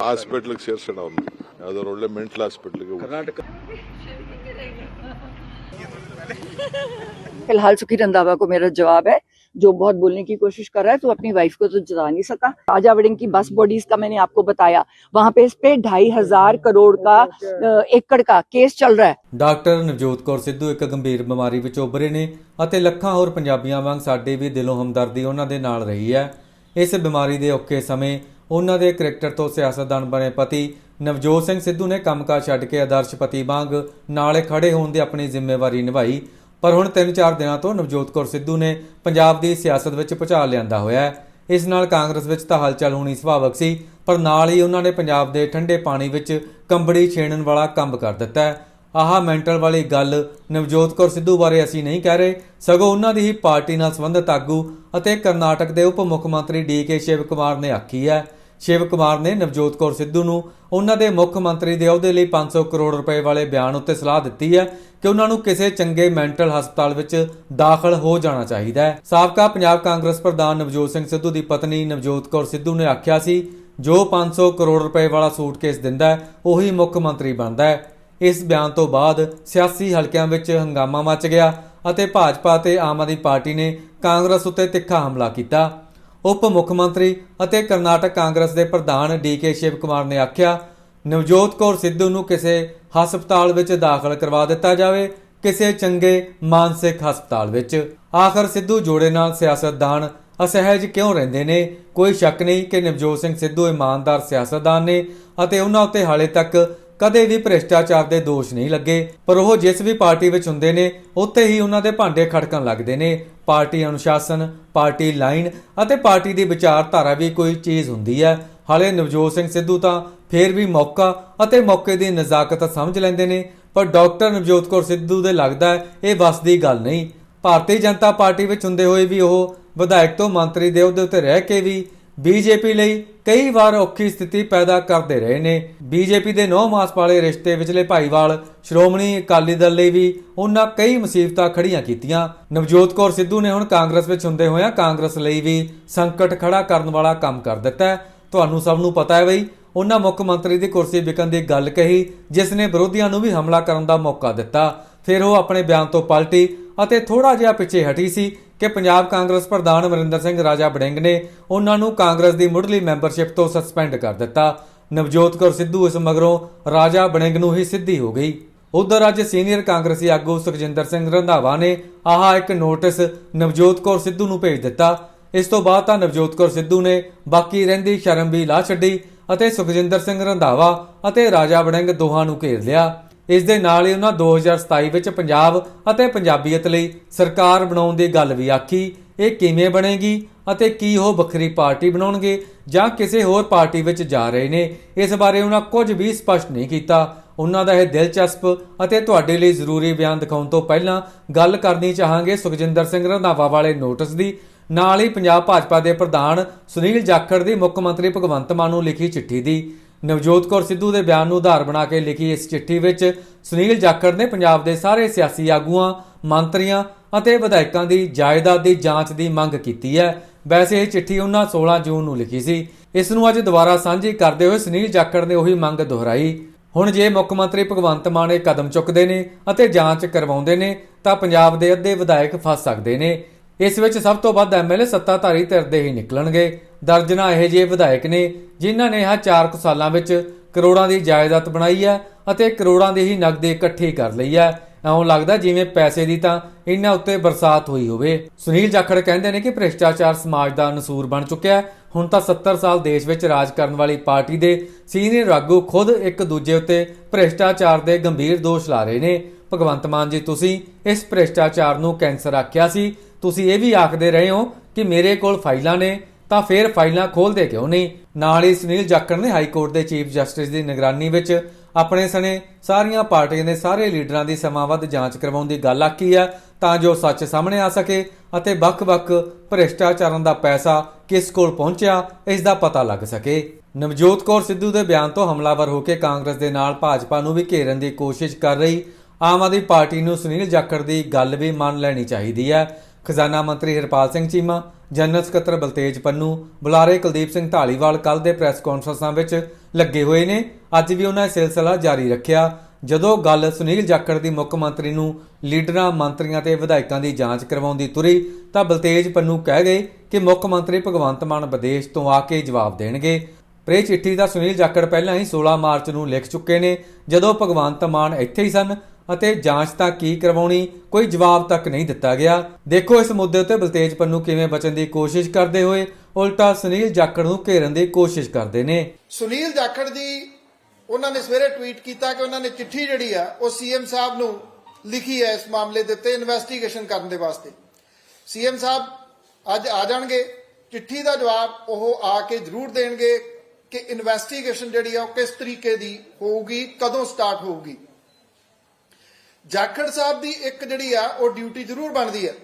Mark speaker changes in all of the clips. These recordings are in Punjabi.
Speaker 1: हास्पिटल अदरवे मेटल
Speaker 2: हास्पिटल
Speaker 3: फ़िलहाल सुखी रंधावा को मेरा जवाब है। जो बहुत बोलने की कोशिश कर रहा है, तो अपनी वाइफ को तो जता नहीं सका। राजा वडिंग की बस बॉडीज का मैंने आपको बताया। वहां पे इस पे ढाई हजार करोड़ का एकड़ का ਕੇਸ ਚੱਲ ਰਿਹਾ ਹੈ
Speaker 4: ਡਾਕਟਰ ਨਵਜੋਤ ਕੌਰ ਸਿੱਧੂ ਇੱਕ ਗੰਭੀਰ ਬਿਮਾਰੀ ਵਿੱਚ ਉਭਰੇ ਨੇ ਅਤੇ ਲੱਖਾਂ ਹੋਰ ਪੰਜਾਬੀਆਂ ਵਾਂਗ ਸਾਡੇ ਵੀ ਦਿਲੋਂ ਹਮਦਰਦੀ ਉਹਨਾਂ ਦੇ ਨਾਲ ਰਹੀ ਹੈ ਇਸ ਬਿਮਾਰੀ ਦੇ ਔਖੇ ਸਮੇਂ ਉਹਨਾਂ ਦੇ ਕ੍ਰਿਕਟਰ ਤੋਂ ਸਿਆਸਤਦਾਨ ਬਣੇ ਪਤੀ ਨਵਜੋਤ ਸਿੰਘ ਸਿੱਧੂ ਨੇ ਕੰਮਕਾਰ ਛੱਡ ਕੇ ਆਦਰਸ਼ਪਤੀ ਵਾਂਗ ਨਾਲ ਖੜੇ ਹੋਣ ਦੀ ਆਪਣੀ ਜ਼ਿੰਮੇਵਾਰੀ ਨਿਭਾਈ ਪਰ ਹੁਣ 3-4 ਦਿਨਾਂ ਤੋਂ ਨਵਜੋਤ ਕੌਰ ਸਿੱਧੂ ਨੇ ਪੰਜਾਬ ਦੀ ਸਿਆਸਤ ਵਿੱਚ ਭੁਚਾਲ ਲਿਆਂਦਾ ਹੋਇਆ ਹੈ। ਇਸ ਨਾਲ ਕਾਂਗਰਸ ਵਿੱਚ ਤਾਂ ਹਲਚਲ ਹੋਣੀ ਸੁਭਾਵਕ ਸੀ, ਪਰ ਨਾਲ ਹੀ ਉਹਨਾਂ ਨੇ ਪੰਜਾਬ ਦੇ ਠੰਡੇ ਪਾਣੀ ਵਿੱਚ ਕੰਬੜੀ ਛੇਣਨ ਵਾਲਾ ਕੰਮ ਕਰ ਦਿੱਤਾ ਹੈ। ਆਹ ਮੈਂਟਲ ਵਾਲੀ ਗੱਲ ਨਵਜੋਤ ਕੌਰ ਸਿੱਧੂ ਬਾਰੇ ਅਸੀਂ ਨਹੀਂ ਕਹਿ ਰਹੇ। ਸਗੋਂ ਉਹਨਾਂ ਦੀ ਹੀ ਪਾਰਟੀ ਨਾਲ ਸੰਬੰਧਿਤ ਆਗੂ ਅਤੇ ਕਰਨਾਟਕ ਦੇ ਉਪ ਮੁੱਖ ਮੰਤਰੀ ਡੀ ਕੇ ਸ਼ਿਵ ਕੁਮਾਰ ਨੇ ਆਖੀ ਹੈ। ਸ਼ਿਵ ਕੁਮਾਰ ਨੇ ਨਵਜੋਤ ਕੌਰ ਸਿੱਧੂ ਨੂੰ ਉਹਨਾਂ ਦੇ ਮੁੱਖ ਮੰਤਰੀ ਦੇ ਅਹੁਦੇ ਲਈ 500 ਕਰੋੜ ਰੁਪਏ ਵਾਲੇ ਬਿਆਨ ਉੱਤੇ ਸਲਾਹ ਦਿੱਤੀ ਹੈ ਕਿ ਉਹਨਾਂ ਨੂੰ ਕਿਸੇ ਚੰਗੇ ਮੈਂਟਲ ਹਸਪਤਾਲ ਵਿੱਚ ਦਾਖਲ ਹੋ ਜਾਣਾ ਚਾਹੀਦਾ ਹੈ। ਸਾਬਕਾ ਪੰਜਾਬ ਕਾਂਗਰਸ ਪ੍ਰਧਾਨ ਨਵਜੋਤ ਸਿੰਘ ਸਿੱਧੂ ਦੀ ਪਤਨੀ ਨਵਜੋਤ ਕੌਰ ਸਿੱਧੂ ਨੇ ਆਖਿਆ ਸੀ, ਜੋ 500 ਕਰੋੜ ਰੁਪਏ ਵਾਲਾ ਸੂਟਕੇਸ ਦਿੰਦਾ ਹੈ, ਉਹੀ ਮੁੱਖ ਮੰਤਰੀ ਬਣਦਾ ਹੈ। ਇਸ ਬਿਆਨ ਤੋਂ ਬਾਅਦ ਸਿਆਸੀ ਹਲਕਿਆਂ ਵਿੱਚ ਹੰਗਾਮਾ ਮਚ ਗਿਆ ਅਤੇ ਭਾਜਪਾ ਤੇ ਆਮ ਆਦਮੀ ਪਾਰਟੀ ਨੇ ਕਾਂਗਰਸ ਉੱਤੇ ਤਿੱਖਾ ਹਮਲਾ ਕੀਤਾ। ਉਪ ਮੁੱਖ ਮੰਤਰੀ ਅਤੇ ਕਰਨਾਟਕ ਕਾਂਗਰਸ ਦੇ ਪ੍ਰਧਾਨ ਡੀਕੇ ਸ਼ਿਵ ਕੁਮਾਰ ਨੇ ਆਖਿਆ ਨਵਜੋਤ ਕੌਰ ਸਿੱਧੂ ਨੂੰ ਕਿਸੇ ਹਸਪਤਾਲ ਵਿੱਚ ਦਾਖਲ ਕਰਵਾ ਦਿੱਤਾ ਜਾਵੇ, ਕਿਸੇ ਚੰਗੇ ਮਾਨਸਿਕ ਹਸਪਤਾਲ ਵਿੱਚ। ਆਖਰ ਸਿੱਧੂ ਜੋੜੇ ਨਾਲ ਸਿਆਸਤਦਾਨ ਅਸਹਿਜ ਕਿਉਂ ਰਹਿੰਦੇ ਨੇ? ਕੋਈ ਸ਼ੱਕ ਨਹੀਂ ਕਿ ਨਵਜੋਤ ਸਿੰਘ ਸਿੱਧੂ ਇਮਾਨਦਾਰ ਸਿਆਸਤਦਾਨ ਨੇ ਅਤੇ ਉਹਨਾਂ ਉੱਤੇ ਹਾਲੇ ਤੱਕ ਕਦੇ ਵੀ ਭ੍ਰਿਸ਼ਟਾਚਾਰ ਦੇ ਦੋਸ਼ ਨਹੀਂ ਲੱਗੇ। ਪਰ ਉਹ ਜਿਸ ਵੀ ਪਾਰਟੀ ਵਿੱਚ ਹੁੰਦੇ ਨੇ, ਉੱਥੇ ਹੀ ਉਹਨਾਂ ਦੇ ਭਾਂਡੇ ਖੜਕਣ ਲੱਗਦੇ ਨੇ। ਪਾਰਟੀ ਅਨੁਸ਼ਾਸਨ, ਪਾਰਟੀ ਲਾਈਨ ਅਤੇ ਪਾਰਟੀ ਦੀ ਵਿਚਾਰਧਾਰਾ ਵੀ ਕੋਈ ਚੀਜ਼ ਹੁੰਦੀ ਹੈ। ਹਾਲੇ ਨਵਜੋਤ ਸਿੰਘ ਸਿੱਧੂ ਤਾਂ ਫੇਰ ਵੀ ਮੌਕਾ ਅਤੇ ਮੌਕੇ ਦੀ ਨਜ਼ਾਕਤ ਸਮਝ ਲੈਂਦੇ ਨੇ, ਪਰ ਡਾਕਟਰ ਨਵਜੋਤ ਕੌਰ ਸਿੱਧੂ ਦੇ ਲੱਗਦਾ ਇਹ ਵਸ ਦੀ ਗੱਲ ਨਹੀਂ। ਭਾਰਤੀ ਜਨਤਾ ਪਾਰਟੀ ਵਿੱਚ ਹੁੰਦੇ ਹੋਏ ਵੀ ਉਹ ਵਿਧਾਇਕ ਤੋਂ ਮੰਤਰੀ ਦੇ ਅਹੁਦੇ ਉੱਤੇ ਰਹਿ ਕੇ ਵੀ ਬੀਜੇਪੀ ਲਈ ਕਈ ਵਾਰ ਔਖੀ ਸਥਿਤੀ ਪੈਦਾ ਕਰਦੇ ਰਹੇ ਨੇ। ਬੀਜੇਪੀ ਦੇ ਨੌ ਮਾਸ ਵਾਲੇ ਰਿਸ਼ਤੇ ਵਿਚਲੇ ਭਾਈਵਾਲ, ਸ਼੍ਰੋਮਣੀ ਅਕਾਲੀ ਦਲ ਲਈ ਵੀ ਉਹਨਾਂ ਕਈ ਮੁਸੀਬਤਾਂ ਖੜੀਆਂ ਕੀਤੀਆਂ। ਨਵਜੋਤ ਕੌਰ ਸਿੱਧੂ ਨੇ ਹੁਣ ਕਾਂਗਰਸ ਵਿੱਚ ਹੁੰਦੇ ਹੋਇਆਂ ਕਾਂਗਰਸ ਲਈ ਵੀ ਸੰਕਟ ਖੜਾ ਕਰਨ ਵਾਲਾ ਕੰਮ ਕਰ ਦਿੱਤਾ ਤੁਹਾਨੂੰ ਸਭ ਨੂੰ ਪਤਾ ਹੈ ਬਈ ਉਹਨਾਂ ਮੁੱਖ ਮੰਤਰੀ ਦੀ ਕੁਰਸੀ ਵਿਕਣ ਦੀ ਗੱਲ ਕਹੀ, ਜਿਸ ਨੇ ਵਿਰੋਧੀਆਂ ਨੂੰ ਵੀ ਹਮਲਾ ਕਰਨ ਦਾ ਮੌਕਾ ਦਿੱਤਾ। ਫਿਰ ਉਹ ਆਪਣੇ ਬਿਆਨ ਤੋਂ ਪਲਟੀ ਅਤੇ ਥੋੜਾ ਜਿਹਾ ਪਿੱਛੇ ਹਟੀ ਸੀ ਕਿ ਪੰਜਾਬ ਕਾਂਗਰਸ ਪ੍ਰਧਾਨ ਅਮਰਿੰਦਰ ਸਿੰਘ ਰਾਜਾ ਬੜਿੰਗ ਨੇ ਉਹਨਾਂ ਨੂੰ ਕਾਂਗਰਸ ਦੀ ਮੁੱਢਲੀ ਮੈਂਬਰਸ਼ਿਪ ਤੋਂ ਸਸਪੈਂਡ ਕਰ ਦਿੱਤਾ। ਨਵਜੋਤ ਕੌਰ ਸਿੱਧੂ ਇਸ ਮਗਰੋਂ ਰਾਜਾ ਬੜਿੰਗ ਨੂੰ ਹੀ ਸਿੱਧੀ ਹੋ ਗਈ। ਉਧਰ ਅੱਜ ਸੀਨੀਅਰ ਕਾਂਗਰਸੀ ਆਗੂ ਸੁਖਜਿੰਦਰ ਸਿੰਘ ਰੰਧਾਵਾ ਨੇ ਆਹ ਇੱਕ ਨੋਟਿਸ ਨਵਜੋਤ ਕੌਰ ਸਿੱਧੂ ਨੂੰ ਭੇਜ ਦਿੱਤਾ। ਇਸ ਤੋਂ ਬਾਅਦ ਤਾਂ ਨਵਜੋਤ ਕੌਰ ਸਿੱਧੂ ਨੇ ਬਾਕੀ ਰਹਿੰਦੀ ਸ਼ਰਮ ਵੀ ਲਾ ਛੱਡੀ ਅਤੇ ਸੁਖਜਿੰਦਰ ਸਿੰਘ ਰੰਧਾਵਾ ਅਤੇ ਰਾਜਾ ਵੜਿੰਗ ਦੋਹਾਂ ਨੂੰ ਘੇਰ ਲਿਆ। ਇਸ ਦੇ ਨਾਲ ਹੀ ਉਹਨਾਂ 2027 ਵਿੱਚ ਪੰਜਾਬ ਅਤੇ ਪੰਜਾਬੀਅਤ ਲਈ ਸਰਕਾਰ ਬਣਾਉਣ ਦੀ ਗੱਲ ਵੀ ਆਖੀ। ਇਹ ਕਿਵੇਂ ਬਣੇਗੀ ਅਤੇ ਕੀ ਉਹ ਵੱਖਰੀ ਪਾਰਟੀ ਬਣਾਉਣਗੇ ਜਾਂ ਕਿਸੇ ਹੋਰ ਪਾਰਟੀ ਵਿੱਚ ਜਾ ਰਹੇ ਨੇ, ਇਸ ਬਾਰੇ ਉਹਨਾਂ ਕੁਝ ਵੀ ਸਪਸ਼ਟ ਨਹੀਂ ਕੀਤਾ। ਉਹਨਾਂ ਦਾ ਇਹ ਦਿਲਚਸਪ ਅਤੇ ਤੁਹਾਡੇ ਲਈ ਜ਼ਰੂਰੀ ਬਿਆਨ ਦਿਖਾਉਣ ਤੋਂ ਪਹਿਲਾਂ ਗੱਲ ਕਰਨੀ ਚਾਹਾਂਗੇ ਸੁਖਜਿੰਦਰ ਸਿੰਘ ਰੰਧਾਵਾ ਵਾਲੇ ਨੋਟਿਸ ਦੀ। ਨਾਲ ਹੀ ਪੰਜਾਬ ਭਾਜਪਾ ਦੇ ਪ੍ਰਧਾਨ ਸੁਨੀਲ ਜਾਖੜ ਦੀ ਮੁੱਖ ਮੰਤਰੀ ਭਗਵੰਤ ਮਾਨ ਨੂੰ ਲਿਖੀ ਚਿੱਠੀ ਦੀ। ਨਵਜੋਤ ਕੌਰ ਸਿੱਧੂ ਦੇ ਬਿਆਨ ਨੂੰ ਆਧਾਰ ਬਣਾ ਕੇ ਲਿਖੀ ਇਸ ਚਿੱਠੀ ਵਿੱਚ ਸੁਨੀਲ ਜਾਖੜ ਨੇ ਪੰਜਾਬ ਦੇ ਸਾਰੇ ਸਿਆਸੀ ਆਗੂਆਂ, ਮੰਤਰੀਆਂ ਅਤੇ ਵਿਧਾਇਕਾਂ ਦੀ ਜਾਇਦਾਦ ਦੀ ਜਾਂਚ ਦੀ ਮੰਗ ਕੀਤੀ ਹੈ। ਵੈਸੇ ਇਹ ਚਿੱਠੀ ਉਹਨਾਂ 16 ਜੂਨ ਨੂੰ ਲਿਖੀ ਸੀ। ਇਸ ਨੂੰ ਅੱਜ ਦੁਬਾਰਾ ਸਾਂਝੀ ਕਰਦੇ ਹੋਏ ਸੁਨੀਲ ਜਾਖੜ ਨੇ ਉਹੀ ਮੰਗ ਦੁਹਰਾਈ। ਹੁਣ ਜੇ ਮੁੱਖ ਮੰਤਰੀ ਭਗਵੰਤ ਮਾਨ ਇਹ ਕਦਮ ਚੁੱਕਦੇ ਨੇ ਅਤੇ ਜਾਂਚ ਕਰਵਾਉਂਦੇ ਨੇ ਤਾਂ ਪੰਜਾਬ ਦੇ ਅੱਧੇ ਵਿਧਾਇਕ ਫਸ ਸਕਦੇ ਨੇ। ਇਸ ਵਿੱਚ ਸਭ ਤੋਂ ਵੱਧ ਐਮਐਲਏ ਸੱਤਾਧਾਰੀ ਧਿਰ ਦੇ ਹੀ ਨਿਕਲਣਗੇ। ਦਰਜਨਾ ਇਹੋ ਜਿਹੇ ਵਿਧਾਇਕ ਨੇ, ਜਿਨ੍ਹਾਂ ਨੇ ਆਹ 4 ਕੁ ਸਾਲਾਂ ਵਿੱਚ ਕਰੋੜਾਂ ਦੀ ਜਾਇਦਾਦ ਬਣਾਈ ਹੈ ਅਤੇ ਕਰੋੜਾਂ ਦੀ ਹੀ ਨਕਦੀ ਇਕੱਠੀ ਕਰ ਲਈ ਹੈ। ਐਉਂ ਲੱਗਦਾ ਜਿਵੇਂ ਪੈਸੇ ਦੀ ਤਾਂ ਇਹਨਾਂ ਉੱਤੇ ਬਰਸਾਤ ਹੋਈ ਹੋਵੇ। ਸੁਨੀਲ ਜਾਖੜ ਕਹਿੰਦੇ ਨੇ ਕਿ ਭ੍ਰਿਸ਼ਟਾਚਾਰ ਸਮਾਜ ਦਾ ਨਸੂਰ ਬਣ ਚੁੱਕਿਆ ਹੈ। ਹੁਣ ਤਾਂ 70 ਸਾਲ ਦੇਸ਼ ਵਿੱਚ ਰਾਜ ਕਰਨ ਵਾਲੀ ਪਾਰਟੀ ਦੇ ਸੀਨੀਅਰ ਆਗੂ ਖੁਦ ਇੱਕ ਦੂਜੇ ਉੱਤੇ ਭ੍ਰਿਸ਼ਟਾਚਾਰ ਦੇ ਗੰਭੀਰ ਦੋਸ਼ ਲਾ ਰਹੇ ਨੇ। ਭਗਵੰਤ ਮਾਨ ਜੀ, ਤੁਸੀਂ ਇਸ ਭ੍ਰਿਸ਼ਟਾਚਾਰ ਨੂੰ ਕੈਂਸਰ ਆਖਿਆ ਸੀ। ਤੁਸੀਂ ਇਹ ਵੀ ਆਖਦੇ ਰਹੇ ਹੋ ਕਿ ਮੇਰੇ ਕੋਲ ਫਾਈਲਾਂ ਨੇ, ਤਾਂ ਫਿਰ ਫਾਈਲਾਂ ਖੋਲਦੇ ਕਿਉਂ ਨਹੀਂ? ਨਾਲ ਹੀ ਸੁਨੀਲ ਜਾਖੜ ਨੇ ਹਾਈ ਕੋਰਟ ਦੇ ਚੀਫ ਜਸਟਿਸ ਦੀ ਨਿਗਰਾਨੀ ਵਿੱਚ ਆਪਣੇ ਸਣੇ ਸਾਰੀਆਂ ਪਾਰਟੀਆਂ ਦੇ ਸਾਰੇ ਲੀਡਰਾਂ ਦੀ ਸਮਾਵੱਧ ਜਾਂਚ ਕਰਵਾਉਣ ਦੀ ਗੱਲ ਆਖੀ ਹੈ ਤਾਂ ਜੋ ਸੱਚ ਸਾਹਮਣੇ ਆ ਸਕੇ ਅਤੇ ਵੱਖ-ਵੱਖ ਭ੍ਰਿਸ਼ਟਾਚਾਰਾਂ ਦਾ ਪੈਸਾ ਕਿਸ ਕੋਲ ਪਹੁੰਚਿਆ, ਇਸ ਦਾ ਪਤਾ ਲੱਗ ਸਕੇ। ਨਵਜੋਤ ਕੌਰ ਸਿੱਧੂ ਦੇ ਬਿਆਨ ਤੋਂ ਹਮਲਾਵਰ ਹੋ ਕੇ ਕਾਂਗਰਸ ਦੇ ਨਾਲ ਭਾਜਪਾ ਨੂੰ ਵੀ ਘੇਰਨ ਦੀ ਕੋਸ਼ਿਸ਼ ਕਰ ਰਹੀ, ਆਮ ਆਦਮੀ ਪਾਰਟੀ ਨੂੰ ਸੁਨੀਲ ਜਾਖੜ ਦੀ ਗੱਲ ਵੀ ਮੰਨ ਲੈਣੀ ਚਾਹੀਦੀ ਹੈ। ਖਜ਼ਾਨਾ ਮੰਤਰੀ ਹਰਪਾਲ ਸਿੰਘ ਚੀਮਾ, ਜਨਰਲ ਸਕੱਤਰ ਬਲਤੇਜ ਪੰਨੂ, ਬੁਲਾਰੇ ਕੁਲਦੀਪ ਸਿੰਘ ਢਾਲੀਵਾਲ ਕੱਲ ਦੇ ਪ੍ਰੈਸ ਕਾਨਫਰੰਸਾਂ ਵਿੱਚ ਲੱਗੇ ਹੋਏ ਨੇ। ਅੱਜ ਵੀ ਉਹਨਾਂ ਇਹ ਸਿਲਸਿਲਾ ਜਾਰੀ ਰੱਖਿਆ। ਜਦੋਂ ਗੱਲ ਸੁਨੀਲ ਜਾਖੜ ਦੀ ਮੁੱਖ ਮੰਤਰੀ ਨੂੰ ਲੀਡਰਾਂ, ਮੰਤਰੀਆਂ ਤੇ ਵਿਧਾਇਕਾਂ ਦੀ ਜਾਂਚ ਕਰਵਾਉਣ ਦੀ ਤੁਰੀ, ਤਾਂ ਬਲਤੇਜ ਪੰਨੂ ਕਹਿ ਗਏ ਕਿ ਮੁੱਖ ਮੰਤਰੀ ਭਗਵੰਤ ਮਾਨ ਵਿਦੇਸ਼ ਤੋਂ ਆ ਕੇ ਜਵਾਬ ਦੇਣਗੇ। ਪਰ ਚਿੱਠੀ ਦਾ ਸੁਨੀਲ ਜਾਖੜ ਪਹਿਲਾਂ ਹੀ 16 ਮਾਰਚ ਨੂੰ ਲਿਖ ਚੁੱਕੇ ਨੇ, ਜਦੋਂ ਭਗਵੰਤ ਮਾਨ ਇੱਥੇ ਹੀ ਸਨ ਅਤੇ ਜਾਂਚ ਤਾਂ ਕੀ ਕਰਵਾਉਣੀ, ਕੋਈ ਜਵਾਬ ਤੱਕ ਨਹੀਂ ਦਿੱਤਾ ਗਿਆ। ਦੇਖੋ ਇਸ ਮੁੱਦੇ ਉੱਤੇ ਬਲਤੇਜ ਪੰਨੂ ਕਿਵੇਂ ਬਚਣ ਦੀ ਕੋਸ਼ਿਸ਼ ਕਰਦੇ ਹੋਏ, ਉਲਟਾ ਸੁਨੀਲ ਜਾਖੜ ਨੂੰ ਘੇਰਨ ਦੀ ਕੋਸ਼ਿਸ਼ ਕਰਦੇ ਨੇ।
Speaker 2: ਸੁਨੀਲ ਜਾਖੜ ਜੀ, ਉਹਨਾਂ ਨੇ ਸਵੇਰੇ ਟਵੀਟ ਕੀਤਾ ਕਿ ਉਹਨਾਂ ਨੇ ਚਿੱਠੀ ਜਿਹੜੀ ਆ, ਉਹ ਸੀਐਮ ਸਾਹਿਬ ਨੂੰ ਲਿਖੀ ਹੈ ਇਸ ਮਾਮਲੇ ਦੇ ਉੱਤੇ ਇਨਵੈਸਟੀਗੇਸ਼ਨ ਕਰਨ ਦੇ ਵਾਸਤੇ। ਸੀਐਮ ਸਾਹਿਬ ਅੱਜ ਆ ਜਾਣਗੇ, ਚਿੱਠੀ ਦਾ ਜਵਾਬ ਉਹ ਆ ਕੇ ਜ਼ਰੂਰ ਦੇਣਗੇ ਕਿ ਇਨਵੈਸਟੀਗੇਸ਼ਨ ਜਿਹੜੀ ਆ, ਉਹ ਕਿਸ ਤਰੀਕੇ ਦੀ ਹੋਊਗੀ, ਕਦੋਂ ਸਟਾਰਟ ਹੋਊਗੀ। ਜਾਖੜ ਸਾਹਿਬ ਦੀ ਇੱਕ ਜਿਹੜੀ ਆ, ਉਹ ਡਿਊਟੀ ਜ਼ਰੂਰ ਬਣਦੀ ਹੈ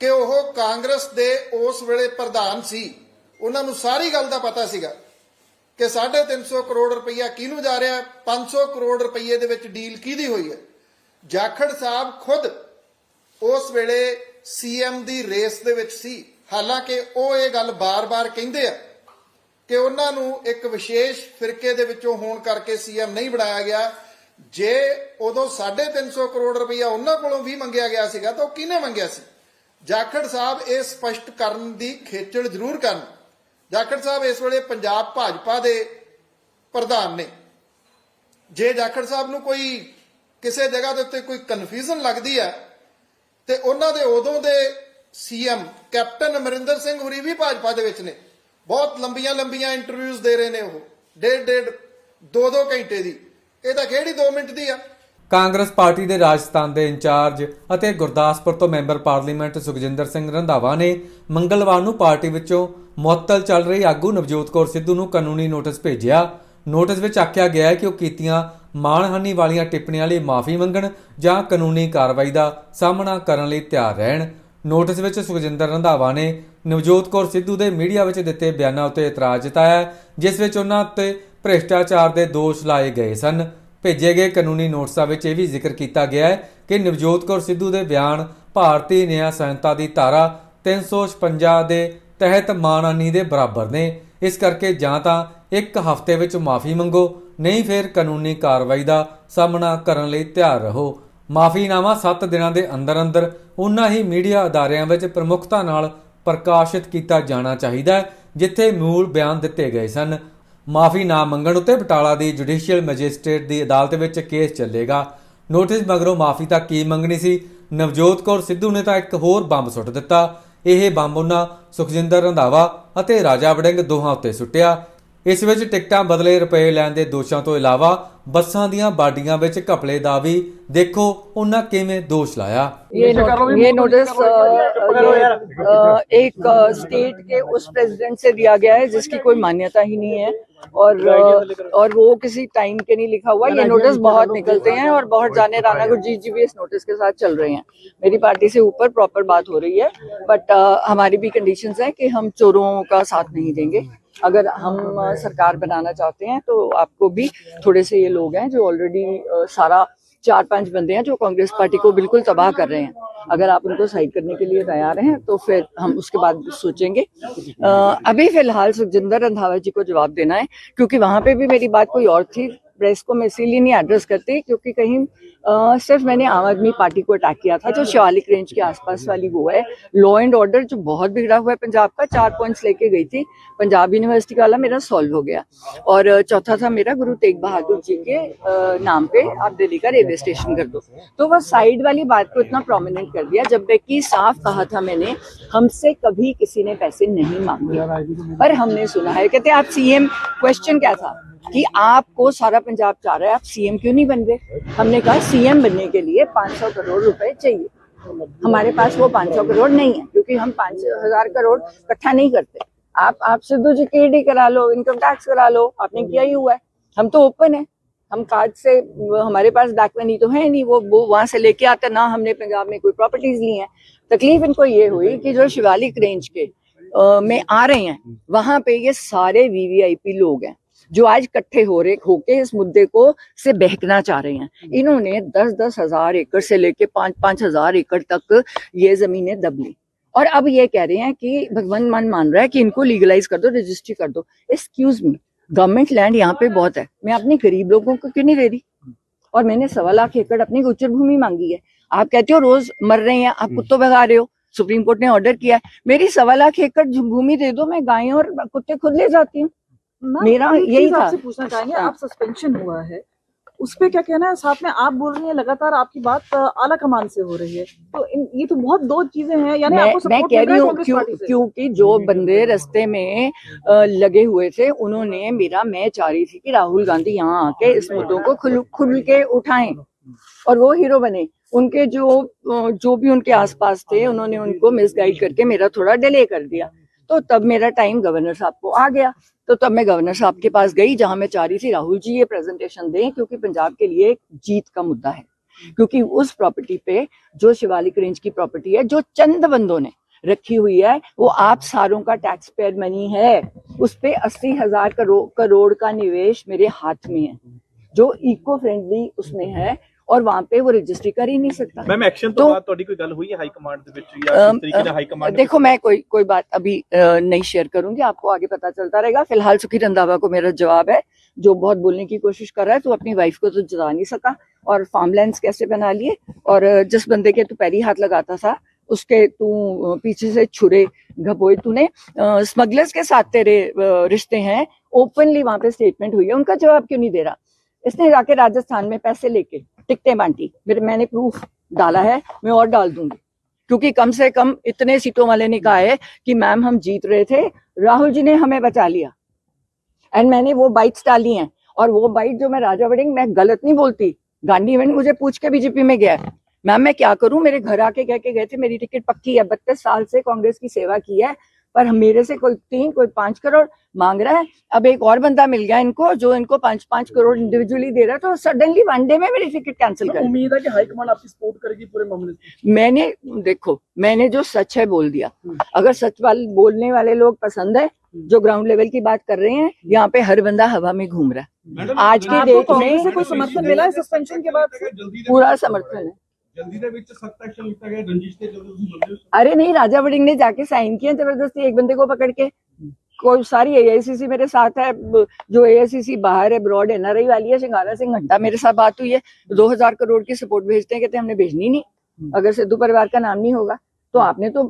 Speaker 2: ਕਿ ਉਹ ਕਾਂਗਰਸ ਦੇ ਉਸ ਵੇਲੇ ਪ੍ਰਧਾਨ ਸੀ। ਉਹਨਾਂ ਨੂੰ ਸਾਰੀ ਗੱਲ ਦਾ ਪਤਾ ਸੀਗਾ ਕਿ 350 ਕਰੋੜ ਰੁਪਈਆ ਕਿਹਨੂੰ ਜਾ ਰਿਹਾ ਹੈ 500 ਕਰੋੜ ਰੁਪਈਏ ਦੇ ਵਿੱਚ ਡੀਲ ਕਿਹਦੀ ਹੋਈ ਹੈ। ਜਾਖੜ ਸਾਹਿਬ ਖੁਦ ਉਸ ਵੇਲੇ ਸੀਐਮ ਦੀ ਰੇਸ ਦੇ ਵਿੱਚ ਸੀ। ਹਾਲਾਂਕਿ ਉਹ ਇਹ ਗੱਲ ਬਾਰ-ਬਾਰ ਕਹਿੰਦੇ ਆ ਕਿ ਉਹਨਾਂ ਨੂੰ ਇੱਕ ਵਿਸ਼ੇਸ਼ ਫਿਰਕੇ ਦੇ ਵਿੱਚੋਂ ਹੋਣ ਕਰਕੇ ਸੀਐਮ ਨਹੀਂ ਬਣਾਇਆ ਗਿਆ। ਜੇ ਉਦੋਂ 350 ਕਰੋੜ ਰੁਪਈਆ ਉਹਨਾਂ ਕੋਲੋਂ ਵੀ ਮੰਗਿਆ ਗਿਆ ਸੀਗਾ, ਤਾਂ ਉਹ ਕਿਹਨੇ ਮੰਗਿਆ ਸੀ? ਜਾਖੜ ਸਾਹਿਬ ਇਹ ਸਪਸ਼ਟ ਕਰਨ ਦੀ ਖੇਚਲ ਜ਼ਰੂਰ ਕਰਨ। ਜਾਖੜ ਸਾਹਿਬ ਇਸ ਵੇਲੇ ਪੰਜਾਬ ਭਾਜਪਾ ਦੇ ਪ੍ਰਧਾਨ ਨੇ। ਜੇ ਜਾਖੜ ਸਾਹਿਬ ਨੂੰ ਕੋਈ ਕਿਸੇ ਜਗ੍ਹਾ ਦੇ ਉੱਤੇ ਕੋਈ ਕਨਫਿਊਜ਼ਨ ਲੱਗਦੀ ਹੈ, ਤੇ ਉਹਨਾਂ ਦੇ ਉਦੋਂ ਦੇ ਸੀਐਮ ਕੈਪਟਨ ਅਮਰਿੰਦਰ ਸਿੰਘ ਹੁਰੀ ਵੀ ਭਾਜਪਾ ਦੇ ਵਿੱਚ ਨੇ। ਬਹੁਤ ਲੰਬੀਆਂ ਲੰਬੀਆਂ ਇੰਟਰਵਿਊਜ਼ ਦੇ ਰਹੇ ਨੇ ਉਹ। ਡੇਢ ਡੇਢ ਦੋ ਦੋ ਘੰਟੇ ਦੀ। ਇਹ ਤਾਂ ਕਿਹੜੀ 2 ਮਿੰਟ ਦੀ ਆ।
Speaker 4: ਕਾਂਗਰਸ ਪਾਰਟੀ ਦੇ ਰਾਜਸਥਾਨ ਦੇ ਇੰਚਾਰਜ ਅਤੇ ਗੁਰਦਾਸਪੁਰ ਤੋਂ ਮੈਂਬਰ ਪਾਰਲੀਮੈਂਟ ਸੁਖਜਿੰਦਰ ਸਿੰਘ ਰੰਧਾਵਾ ਨੇ ਮੰਗਲਵਾਰ ਨੂੰ ਪਾਰਟੀ ਵਿੱਚੋਂ ਮੁਅੱਤਲ ਚੱਲ ਰਹੀ ਆਗੂ ਨਵਜੋਤ ਕੌਰ ਸਿੱਧੂ ਨੂੰ ਕਾਨੂੰਨੀ ਨੋਟਿਸ ਭੇਜਿਆ। ਨੋਟਿਸ ਵਿੱਚ ਆਖਿਆ ਗਿਆ ਹੈ ਕਿ ਉਹ ਕੀਤੀਆਂ ਮਾਣਹਾਨੀ ਵਾਲੀਆਂ ਟਿੱਪਣੀਆਂ ਲਈ ਮਾਫੀ ਮੰਗਣ ਜਾਂ ਕਾਨੂੰਨੀ ਕਾਰਵਾਈ ਦਾ ਸਾਹਮਣਾ ਕਰਨ ਲਈ ਤਿਆਰ ਰਹਿਣ। ਨੋਟਿਸ ਵਿੱਚ ਸੁਖਜਿੰਦਰ ਰੰਧਾਵਾ ਨੇ ਨਵਜੋਤ ਕੌਰ ਸਿੱਧੂ ਦੇ ਮੀਡੀਆ ਵਿੱਚ ਦਿੱਤੇ ਬਿਆਨਾਂ ਉੱਤੇ ਇਤਰਾਜ਼ ਜਤਾਇਆ, ਜਿਸ ਵਿੱਚ ਉਹਨਾਂ ਉੱਤੇ ਭ੍ਰਿਸ਼ਟਾਚਾਰ ਦੇ ਦੋਸ਼ ਲਾਏ ਗਏ ਸਨ। ਭੇਜੇ ਗਏ ਕਾਨੂੰਨੀ ਨੋਟਿਸਾਂ ਵਿੱਚ ਇਹ ਵੀ ਜ਼ਿਕਰ ਕੀਤਾ ਗਿਆ ਹੈ ਕਿ ਨਵਜੋਤ ਕੌਰ ਸਿੱਧੂ ਦੇ ਬਿਆਨ, ਭਾਰਤੀ ਨਿਆਂ ਸੰਹਿਤਾ ਦੀ ਧਾਰਾ 356 ਦੇ ਤਹਿਤ ਮਾਨਹਾਨੀ ਦੇ ਬਰਾਬਰ ਨੇ। ਇਸ ਕਰਕੇ ਜਾਂ ਤਾਂ ਇੱਕ ਹਫ਼ਤੇ ਵਿੱਚ ਮਾਫੀ ਮੰਗੋ, ਨਹੀਂ ਫਿਰ ਕਾਨੂੰਨੀ ਕਾਰਵਾਈ ਦਾ ਸਾਹਮਣਾ ਕਰਨ ਲਈ ਤਿਆਰ ਰਹੋ। ਮਾਫੀਨਾਮਾ 7 ਦਿਨਾਂ ਦੇ ਅੰਦਰ ਅੰਦਰ ਉਨ੍ਹਾਂ ਹੀ ਮੀਡੀਆ ਅਦਾਰਿਆਂ ਵਿੱਚ ਪ੍ਰਮੁੱਖਤਾ ਨਾਲ ਪ੍ਰਕਾਸ਼ਿਤ ਕੀਤਾ ਜਾਣਾ ਚਾਹੀਦਾ ਹੈ, ਜਿੱਥੇ ਮੂਲ ਬਿਆਨ ਦਿੱਤੇ ਗਏ ਸਨ। ਮਾਫੀ ਨਾ ਮੰਗਣ ਉੱਤੇ ਬਟਾਲਾ ਦੀ ਜੁਡੀਸ਼ੀਅਲ ਮੈਜਿਸਟ੍ਰੇਟ ਦੀ ਅਦਾਲਤ ਵਿੱਚ ਕੇਸ ਚੱਲੇਗਾ। ਨੋਟਿਸ ਮਗਰੋਂ ਮਾਫੀ ਤਾਂ ਕੀ ਮੰਗਣੀ ਸੀ? ਨਵਜੋਤ ਕੌਰ ਸਿੱਧੂ ਨੇ ਤਾਂ ਇੱਕ ਹੋਰ ਬੰਬ ਸੁੱਟ ਦਿੱਤਾ। ਇਹ ਬੰਬ ਉਹਨਾਂ ਸੁਖਜਿੰਦਰ ਰੰਧਾਵਾ ਅਤੇ ਰਾਜਾ ਵੜਿੰਗ ਦੋਹਾਂ ਉੱਤੇ ਸੁੱਟਿਆ। ਇਸ ਵਿੱਚ ਟਿਕਟਾਂ ਬਦਲੇ ਰੁਪਏ ਲੈਣ ਦੇ ਦੋਸ਼ਾਂ ਤੋਂ ਇਲਾਵਾ ਬੱਸਾਂ ਦੀਆਂ ਬਾਡੀਆਂ ਵਿੱਚ ਘਪਲੇ ਦਾ ਵੀ ਦੇਖੋ ਉਹਨਾਂ ਕਿਵੇਂ ਦੋਸ਼ ਲਾਇਆ।
Speaker 3: ਇਹ ਨੋटिस एक स्टेट के उस प्रेसिडेंट से दिया गया है जिसकी कोई मान्यता ही नहीं है और और वो किसी टाइम के नहीं लिखा हुआ। ये नोटिस बहुत निकलते हैं और बहुत जाने राना गुरजीत जी भी इस नोटिस के साथ चल रहे हैं। मेरी पार्टी से ऊपर प्रॉपर बात हो रही है बट हमारी भी कंडीशंस है कि हम चोरों का साथ नहीं देंगे। अगर हम सरकार बनाना चाहते हैं तो आपको भी थोड़े से ये लोग हैं जो ऑलरेडी सारा चार पाँच बंदे हैं जो कांग्रेस पार्टी को बिल्कुल तबाह कर रहे हैं। अगर आप उनको साइड करने के लिए तैयार हैं तो फिर हम उसके बाद सोचेंगे। आ, अभी फ़िलहाल सुखजिंदर रंधावा जी को जवाब देना है क्योंकि वहाँ पे भी मेरी बात कोई और थी प्रेस को मैं इसीलिए नहीं एड्रेस करती क्योंकि कहीं सिर्फ़ मैंने आम आदमी पार्टी को अटैक किया था, जो शिवालिक रेंज के आसपास वाली वो है। लॉ एंड ऑर्डर जो बहुत बिगड़ा हुआ है पंजाब का, चार पॉइंट्स लेके गई थी। पंजाब यूनिवर्सिटी वाला मेरा सॉल्व हो गया। और चौथा था मेरा गुरु तेग बहादुर जी के नाम पे आप दिल्ली का रेलवे स्टेशन कर दो। तो वो साइड वाली बात को इतना प्रोमिनेंट कर दिया, जब कि साफ़ कहा था मैंने, हमसे कभी किसी ने पैसे नहीं मांगे। पर हमने सुना है, कहते आप सीएम क्वेश्चन क्या था? कि आपको सारा पंजाब चाह रहा है, आप सीएम क्यों नहीं बन गए? हमने कहा सीएम बनने के लिए 500 करोड़ रुपए चाहिए। हमारे पास वो 500 करोड़ नहीं है, क्योंकि हम पाँच हज़ार करोड़ इकट्ठा नहीं करते। आप आप सिद्धू जी की करा लो इनकम टैक्स करा लो, आपने किया ही हुआ है। हम तो ओपन है। हम कार्ड से, हमारे पास बैक मनी तो है नहीं, वो वो वहाँ से लेके आते, ना हमने पंजाब में कोई प्रॉपर्टीज़ ली हैं। तकलीफ़ इनको ये हुई कि जो शिवालिक रेंज के में आ रहे हैं, वहाँ पे ये सारे वीवीआईपी लोग हैं। जो आज इकट्ठे हो रहे होके इस मुद्दे को से बहकना चाह रहे हैं। इन्होंने दस दस हज़ार एकड़ से लेके पाँच पाँच हज़ार एकड़ तक ये जमीनें दब ली। और अब ये कह रहे हैं कि भगवान मान मान रहा है कि इनको लीगलाइज कर दो रजिस्ट्री कर दो। एक्सक्यूज मी गवर्नमेंट लैंड यहाँ पे बहुत है। मैं अपने गरीब लोगों को क्यों नहीं दे रही? और मैंने सवा लाख एकड़ अपनी गोचर भूमि मांगी है। आप कहते हो रोज मर रहे हैं आप कुत्तों भगा रहे हो। सुप्रीम कोर्ट ने ऑर्डर किया है। मेरी सवा लाख एकड़ भूमि दे दो मैं गायें और कुत्ते खुद ले जाती हूँ। मेरा यही था।
Speaker 5: आपसे पूछना चाहेंगे
Speaker 3: हाँ।
Speaker 5: आप सस्पेंशन हुआ है। उस पे क्या कहना है? साथ में आप बोल रही हैं लगातार आपकी बात आला कमान से हो रही है। तो इन, ये तो बहुत दो चीज़ें हैं यानी
Speaker 3: मैं
Speaker 5: आपको
Speaker 3: मैं कह
Speaker 5: रही हूँ
Speaker 3: क्यों क्योंकि जो बंदे रस्ते में लगे हुए थे उन्होंने मेरा मैं चाह रही थी कि राहुल गांधी यहाँ आके इस मुद्दों को खुल खुल के उठाएँ। और वो हीरो बने। उनके जो जो भी उनके आसपास थे उन्होंने उनको मिसगाइड करके मेरा थोड़ा डिले कर दिया। तो तब मेरा टाइम गवर्नर साहब को आ गया। तो तब मैं गवर्नर साहब के पास गई जहाँ मैं चाह रही थी राहुल जी ये प्रेजेंटेशन दें क्योंकि पंजाब के लिए जीत का मुद्दा है। क्योंकि उस प्रॉपर्टी पे जो शिवालिक रेंज की प्रॉपर्टी है जो चंद बंदों ने रखी हुई है वो आप सारों का टैक्स पेयर मनी है। उस पे अस्सी हज़ार करो, करोड़ का निवेश मेरे हाथ में है। जो इको फ्रेंडली उसमें है और वहाँ पे वो रजिस्ट्री कर ही नहीं सकता।
Speaker 6: मैम एक्शन
Speaker 3: तो
Speaker 6: ਬਾਅਦ ਤੁਹਾਡੀ ਕੋਈ ਗੱਲ ਹੋਈ ਹੈ ਹਾਈ ਕਮਾਂਡ ਦੇ ਵਿੱਚ ਜਾਂ ਕਿਸ ਤਰੀਕੇ ਨਾਲ ਹਾਈ ਕਮਾਂਡ
Speaker 3: देखो मैं कोई कोई बात अभी नहीं शेयर करूँगी आपको आगे पता चलता रहेगा। फ़िलहाल सुखी रंधावा को मेरा जवाब है जो बहुत बोलने की कोशिश कर रहा है तो अपनी वाइफ को तो जता नहीं सका और फार्म फार्मलैंड्स कैसे बना लिए? और जिस बंदे के तू पैरी हाथ लगाता था उसके तू पीछे से छुरे घपोए तूने। स्मगलर्स के साथ तेरे रिश्ते हैं ओपनली वहाँ पे स्टेटमेंट हुई है उनका जवाब क्यों नहीं दे रहा? इसने जाके राजस्थान में पैसे लेके टिकटें बांटी। मेरे, मैंने प्रूफ डाला है, मैं और डाल दूँगी। क्योंकि कम से कम इतने सीटों वाले ने कहा है कि मैम हम जीत रहे थे, राहुल जी ने हमें बचा लिया। एंड मैंने वो बाइट्स डाली हैं। और वो बाइट जो मैं राजा वडिंग मैं गलत नहीं बोलती। गांधी इवेंट मुझे पूछ के बीजेपी में गया मैम, मैं क्या करूँ? मेरे घर आके कह के गए थे, मेरी टिकट पक्की है। बत्तीस साल से कांग्रेस की सेवा की है। पर मेरे से कोई तीन कोई पाँच करोड़ मांग रहा है। अब एक और बंदा मिल गया इनको जो इनको पाँच पाँच करोड़ इंडिविजुअली दे रहा है तो सडनली वन डे में मेरी टिकट कैंसिल कर
Speaker 6: उम्मीद है कि हाई कमांड आपकी सपोर्ट करेगी पूरे मामले
Speaker 3: मैंने देखो मैंने जो सच है बोल दिया। अगर सच वाले बोलने वाले लोग पसंद है जो ग्राउंड लेवल की बात कर रहे हैं यहाँ पे हर बंदा हवा में घूम रहा है। आज की डेट में
Speaker 5: कोई समर्थन मिला है सस्पेंशन के बाद
Speaker 3: पूरा समर्थन है। अरे नहीं राजा वडिंग ने जाके साइन किया ज़बरदस्ती एक बंदे को पकड़ के। कोई सारी एआईसीसी मेरे साथ है जो एआईसीसी बाहर है ब्रॉड एनआरआई वाली है सिंगारा सिंह घंटा मेरे साथ बात हुई है। दो हज़ार करोड़ की सपोर्ट भेजते हैं कहते हमने भेजनी नहीं। अगर सिद्धू परिवार का नाम नहीं होगा तो आपने तो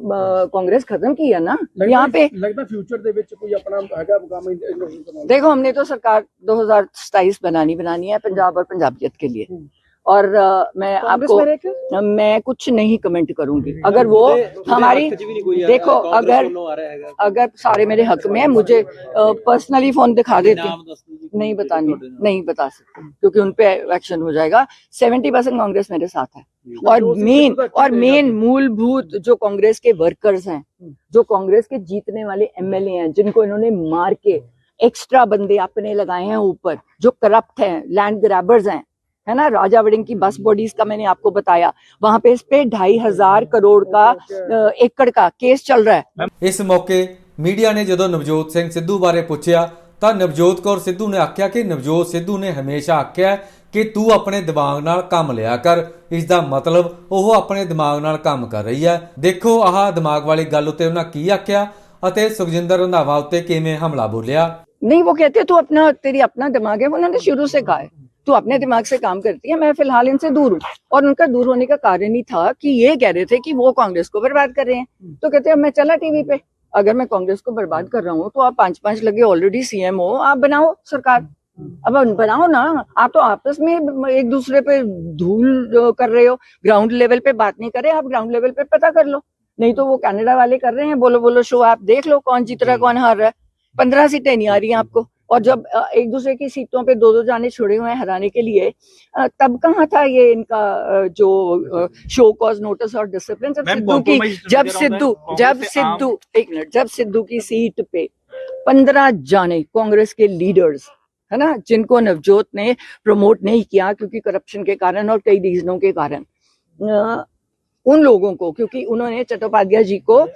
Speaker 3: कांग्रेस खत्म की है ना? यहाँ पे
Speaker 6: लगता फ्यूचर दे कोई अपना ਆਪਣਾ ਹੈਗਾ ਮੁਕਾਮ ਇਨੋਵੇਸ਼ਨ
Speaker 3: हमने तो सरकार 2027 बनानी बनानी है पंजाब और पंजाबियत के लिए। और मैं आपको
Speaker 5: मैं
Speaker 3: कुछ नहीं कमेंट करूँगी। अगर वो हमारी देखो अगर अगर सारे मेरे हक में है मुझे पर्सनली फ़ोन दिखा देते। नहीं बतानी नहीं बता सकते। क्योंकि उन पे एक्शन हो जाएगा। सेवेंटी परसेंट कांग्रेस मेरे साथ है। और मेन और मेन मूलभूत जो कांग्रेस के वर्कर्स हैं जो कांग्रेस के जीतने वाले एमएलए हैं जिनको इन्होंने मार के एक्स्ट्रा बंदे अपने लगाए हैं ऊपर जो करप्ट हैं लैंड ग्रैबर्स हैं है ना? राजा वडिंग की बस बॉडीज का मैंने आपको बताया। वहां पे इस पे ढाई हजार करोड़ का एकड़ का केस चल रहा है।
Speaker 4: ਇਸ ਮੌਕੇ ਮੀਡੀਆ ਨੇ ਜਦੋਂ ਨਵਜੋਤ ਸਿੰਘ ਸਿੱਧੂ ਬਾਰੇ ਪੁੱਛਿਆ ਤਾਂ ਨਵਜੋਤ ਕੌਰ ਸਿੱਧੂ ਨੇ ਆਖਿਆ ਕਿ ਨਵਜੋਤ ਸਿੱਧੂ ਨੇ ਹਮੇਸ਼ਾ ਆਖਿਆ ਕਿ ਤੂੰ ਆਪਣੇ ਦਿਮਾਗ ਨਾਲ ਕੰਮ ਲਿਆ ਕਰ ਇਸ ਦਾ ਮਤਲਬ ਉਹ ਆਪਣੇ ਦਿਮਾਗ ਨਾਲ ਕੰਮ ਕਰ ਰਹੀ ਹੈ ਦੇਖੋ ਆਹ ਦਿਮਾਗ ਵਾਲੀ ਗੱਲ ਉਤੇ ਉਹਨਾਂ ਕੀ ਆਖਿਆ ਅਤੇ ਸੁਖਜਿੰਦਰ ਰੰਧਾਵਾ ਉਤੇ ਕਿਵੇਂ ਹਮਲਾ ਬੋਲਿਆ
Speaker 3: ਨਹੀਂ ਉਹ ਕਹਤੇ ਤੂੰ ਆਪਣਾ ਤੇਰੀ ਆਪਣਾ ਦਿਮਾਗ ਹੈ ਉਹਨਾਂ ਨੇ ਸ਼ੁਰੂ ਸੇ ਕਹਾ तू अपने दिमाग से काम करती है मैं फ़िलहाल इनसे दूर हूँ। और उनका दूर होने का कारण ही था कि ये कह रहे थे कि वो कांग्रेस को बर्बाद कर रहे हैं। तो कहते हैं अब मैं चला टीवी पे। अगर मैं कांग्रेस को बर्बाद कर रहा हूँ तो आप पाँच पाँच लगे ऑलरेडी सीएम हो आप बनाओ सरकार। अब बनाओ ना आप तो आपस में एक दूसरे पे धूल कर रहे हो। ग्राउंड लेवल पे बात नहीं करे आप ग्राउंड लेवल पे पता कर लो। नहीं तो वो कनाडा वाले कर रहे हैं बोलो बोलो शो आप देख लो कौन जीत रहा है कौन हार रहा है। पंद्रह सीटें नहीं आ रही हैं आपको। और जब एक दूसरे की सीटों पे दो दो जाने छुड़े हुए हैं हराने के लिए तब कहाँ था ये इनका जो शो कॉज नोटिस और डिसिप्लिन जब सिद्धू की जब सिद्धू जब सिद्धू एक मिनट जब सिद्धू की सीट पे पंद्रह जाने कांग्रेस के लीडर्स है ना जिनको नवजोत ने प्रमोट नहीं किया क्योंकि करप्शन के कारण और कई रीजनों के कारण उन लोगों को क्योंकि उन्होंने चट्टोपाध्याय जी को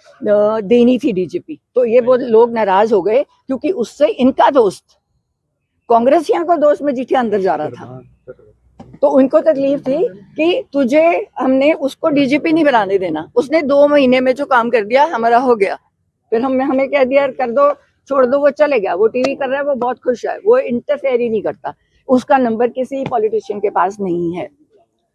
Speaker 3: देनी थी डीजीपी तो ये वो लोग नाराज़ हो गए क्योंकि उससे इनका दोस्त कांग्रेसियों को दोस्त में जीठिया अंदर जा रहा था। तो उनको तकलीफ़ थी कि तुझे हमने उसको डीजीपी नहीं बनाने देना। उसने दो महीने में जो काम कर दिया हमारा हो गया। फिर हमने हमें कह दिया कर दो छोड़ दो वो चले गया। वो टीवी कर रहा है वो बहुत खुश है वो इंटरफेयर ही नहीं करता। उसका नंबर किसी पॉलिटिशियन के पास नहीं है।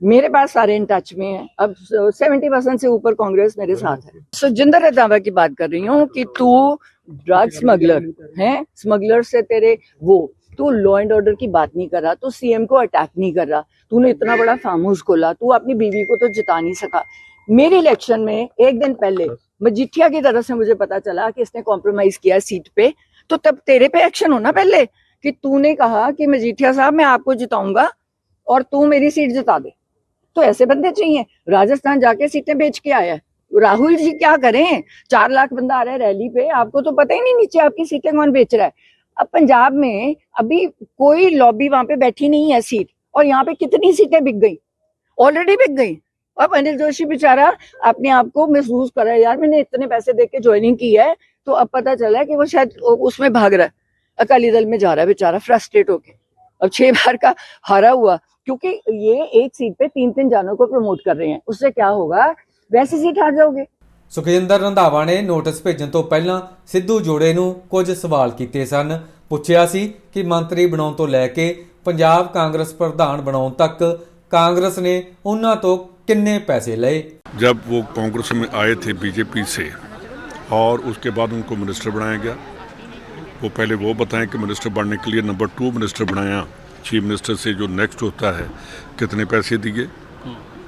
Speaker 3: मेरे पास सारे इन टच में है। अब सेवेंटी परसेंट से ऊपर कांग्रेस मेरे साथ है। सुजिंदर रंधावा की बात कर रही हूँ कि तू ड्रग स्मगलर है स्मगलर से तेरे वो तू लॉ एंड ऑर्डर की बात नहीं कर रहा तू सीएम को अटैक नहीं कर रहा। तूने इतना बड़ा फार्म हाउस खोला तू अपनी बीवी को तो जिता नहीं सका। मेरे इलेक्शन में एक दिन पहले मजिठिया की तरफ़ से मुझे पता चला कि इसने कॉम्प्रोमाइज किया सीट पे। तो तब तेरे पे एक्शन होना पहले कि तूने कहा कि मजिठिया साहब मैं आपको जिताऊँगा और तू मेरी सीट जिता दे। तो ऐसे बंदे चाहिए। राजस्थान जाके सीटें बेच के आया है। राहुल जी क्या करें? चार लाख बंदा आ रहा है रैली पे। आपको तो पता ही नहीं नीचे आपकी सीटें कौन बेच रहा है। अब पंजाब में अभी कोई लॉबी वहाँ पे बैठी नहीं है सीट। और यहाँ पे कितनी सीटें बिक गई? ऑलरेडी बिक गई। अब अनिल जोशी बेचारा अपने आप को महसूस कर रहा है, यार, मैंने इतने पैसे दे के ज्वाइनिंग की है तो अब पता चला है कि वो शायद उसमें भाग रहा है। अकाली दल में जा रहा है बेचारा फ्रस्ट्रेट होके। अब छह बार का हारा हुआ। क्योंकि ये एक सीट पे तीन तीन जानों को प्रमोट कर रहे हैं उससे क्या होगा वैसी सीट हार जाओगे
Speaker 4: ਸੁਖਜਿੰਦਰ ਰੰਧਾਵਾ ਨੇ ਨੋਟਿਸ ਭੇਜਣ ਤੋਂ ਪਹਿਲਾਂ ਸਿੱਧੂ ਜੋੜੇ ਨੂੰ ਕੁਝ ਸਵਾਲ ਕੀਤੇ ਸਨ ਪੁੱਛਿਆ ਸੀ ਕਿ ਮੰਤਰੀ ਬਣਾਉਣ ਤੋਂ ਲੈ ਕੇ ਪੰਜਾਬ ਕਾਂਗਰਸ ਪ੍ਰਧਾਨ ਬਣਾਉਣ ਤੱਕ ਕਾਂਗਰਸ ਨੇ ਉਹਨਾਂ ਤੋਂ ਕਿੰਨੇ ਪੈਸੇ ਲਏ
Speaker 1: जब वो कांग्रेस में आए थे बीजेपी से और उसके बाद उनको मिनिस्टर बनाया गया वो पहले वो बताएं कि मिनिस्टर बनने के लिए नंबर टू मिनिस्टर बनाया चीफ मिनिस्टर से जो नेक्स्ट होता है, कितने पैसे दिए?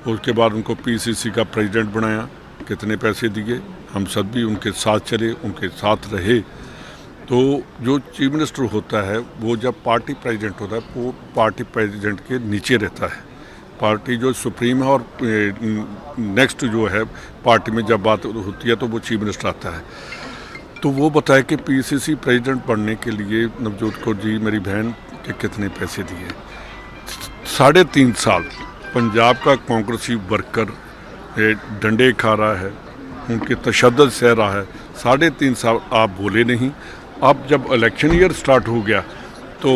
Speaker 1: उसके बाद उनको पीसीसी का प्रेसिडेंट बनाया, कितने पैसे दिए? हम सब भी उनके साथ चले, उनके साथ रहे। तो जो चीफ मिनिस्टर होता है, वो जब पार्टी प्रेसिडेंट होता है, वो पार्टी प्रेसिडेंट के नीचे रहता है। पार्टी जो सुप्रीम है और नेक्स्ट जो है, पार्टी में जब बात होती है तो वो चीफ मिनिस्टर आता है। तो वो बताया कि पीसीसी प्रेसिडेंट बनने के लिए नवजोत कौर जी, मेरी बहन के कितने पैसे दिए। साढ़े तीन साल पंजाब का कांग्रेसी वर्कर डंडे खा रहा है, उनके तशद सह रहा है। साढ़े तीन साल आप बोले नहीं। अब जब इलेक्शन ईयर स्टार्ट हो गया तो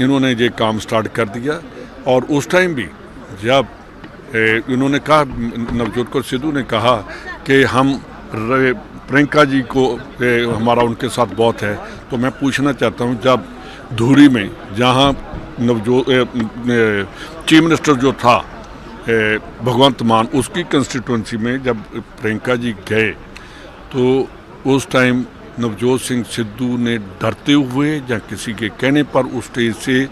Speaker 1: इन्होंने ये काम स्टार्ट कर दिया। और उस टाइम भी जब इन्होंने कहा, नवजोत कौर सिद्धू ने कहा कि हम प्रियंका जी को हमारा उनके साथ बहुत है। तो मैं पूछना चाहता हूँ, जब धूरी में जहाँ ए, चीफ मिनिस्टर जो था भगवंत मान उसकी कंस्टिट्यूंसी में जब प्रियंका जी गए तो उस टाइम नवजोत सिंह सिद्धू ने डरते हुए या किसी के कहने पर उस स्टेज से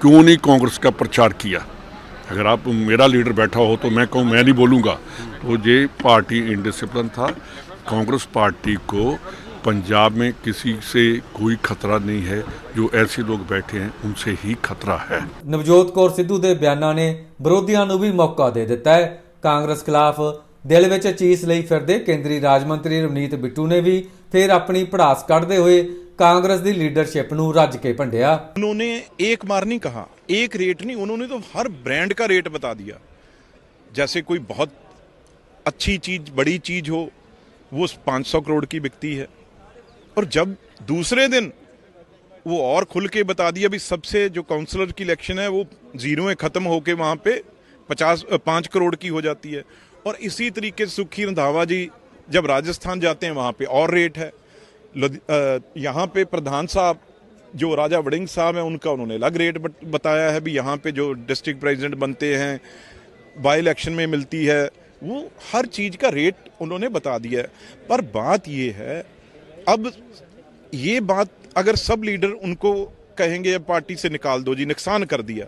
Speaker 1: क्यों नहीं कांग्रेस का प्रचार किया? अगर आप मेरा लीडर बैठा हो तो मैं कहूँ मैं नहीं बोलूँगा। तो ये पार्टी इनडिसिप्लिन था। कांग्रेस पार्टी को पंजाब में किसी से कोई खतरा नहीं है जो ऐसे ਲੋਕ ਬੈਠੇ ਹਨ ਉਨਸੇ ਹੀ ਖਤਰਾ ਹੈ
Speaker 4: ਨਵਜੋਤ ਕੌਰ ਸਿੱਧੂ ਦੇ ਬਿਆਨਾਂ ਨੇ ਵਿਰੋਧੀਆਂ ਨੂੰ ਵੀ ਮੌਕਾ ਦੇ ਦਿੱਤਾ ਹੈ ਕਾਂਗਰਸ ਖਿਲਾਫ ਦਿਲ ਵਿੱਚ ਚੀਸ ਲਈ ਫਿਰਦੇ ਕੇਂਦਰੀ ਰਾਜ ਮੰਤਰੀ ਰਵਨੀਤ ਬਿੱਟੂ ਨੇ ਵੀ ਫਿਰ ਆਪਣੀ ਪੜਾਸ ਕੱਢਦੇ ਹੋਏ कांग्रेस की लीडरशिप रज के भंडिया
Speaker 7: उन्होंने एक बार नहीं कहा एक रेट नहीं उन्होंने तो हर ब्रांड का रेट बता दिया जैसे कोई बहुत अच्छी चीज बड़ी चीज हो वो 500 करोड़ की बिकती है और जब दूसरे दिन वो और खुल के बता दिया भी सबसे जो काउंसलर की इलेक्शन है, वो ज़ीरो में खत्म होके वहाँ पे पचास पाँच करोड़ की हो जाती है। और इसी तरीके से सुखी रंधावा जी जब राजस्थान जाते हैं, वहाँ पे और रेट है। यहाँ पे प्रधान साहब, जो राजा वड़िंग साहब हैं, उनका उन्होंने अलग रेट बत- बताया है। भी यहाँ पे जो डिस्ट्रिक्ट प्रेसिडेंट बनते हैं बाई इलेक्शन में मिलती है, वो हर चीज़ का रेट उन्होंने बता दिया है। पर बात ये है अब ये बात अगर सब लीडर उनको कहेंगे पार्टी से निकाल दो जी, नुकसान कर दिया,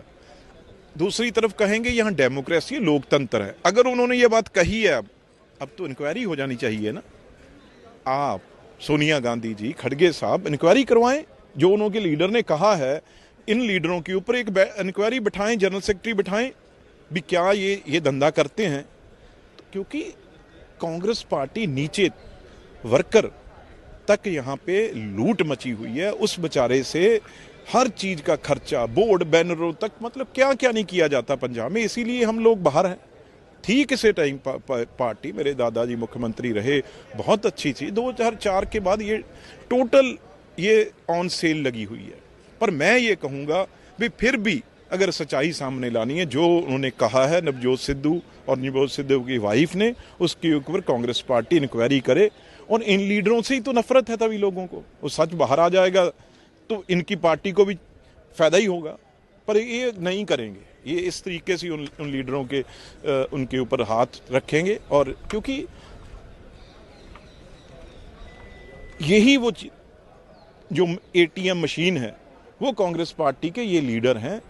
Speaker 7: दूसरी तरफ़ कहेंगे यहाँ डेमोक्रेसी लोकतंत्र है। अगर उन्होंने ये बात कही है, अब अब तो इंक्वायरी हो जानी चाहिए ना। आप, सोनिया गांधी जी, खड़गे साहब इंक्वायरी करवाएँ, जो उनके लीडर ने कहा है, इन लीडरों के ऊपर एक इंक्वायरी बिठाएँ जनरल सेक्रेटरी बिठाएँ, भी क्या ये ये धंधा करते हैं? तो क्योंकि कांग्रेस पार्टी नीचे वर्कर तक यहाँ पे लूट मची हुई है। उस बेचारे से हर चीज़ का खर्चा बोर्ड बैनरों तक मतलब क्या क्या नहीं किया जाता पंजाब में इसीलिए हम लोग बाहर हैं। थी किसी टाइम पा, पा, पार्टी मेरे दादाजी मुख्यमंत्री रहे बहुत अच्छी थी। 2004 के बाद ये टोटल ये ऑन सेल लगी हुई है। पर मैं ये कहूँगा भी फिर भी अगर सच्चाई सामने लानी है जो उन्होंने कहा है नवजोत सिद्धू और नवजोत सिद्धू की वाइफ ने उसके ऊपर कांग्रेस पार्टी इंक्वायरी करे और इन लीडरों से ही तो नफरत है तभी लोगों को। वो सच बाहर आ जाएगा तो इनकी पार्टी को भी फ़ायदा ही होगा। पर ये नहीं करेंगे। ये इस तरीके से उन, उन लीडरों के अ, उनके ऊपर हाथ रखेंगे और क्योंकि यही वो जो एटीएम मशीन है वो कांग्रेस पार्टी के ये लीडर हैं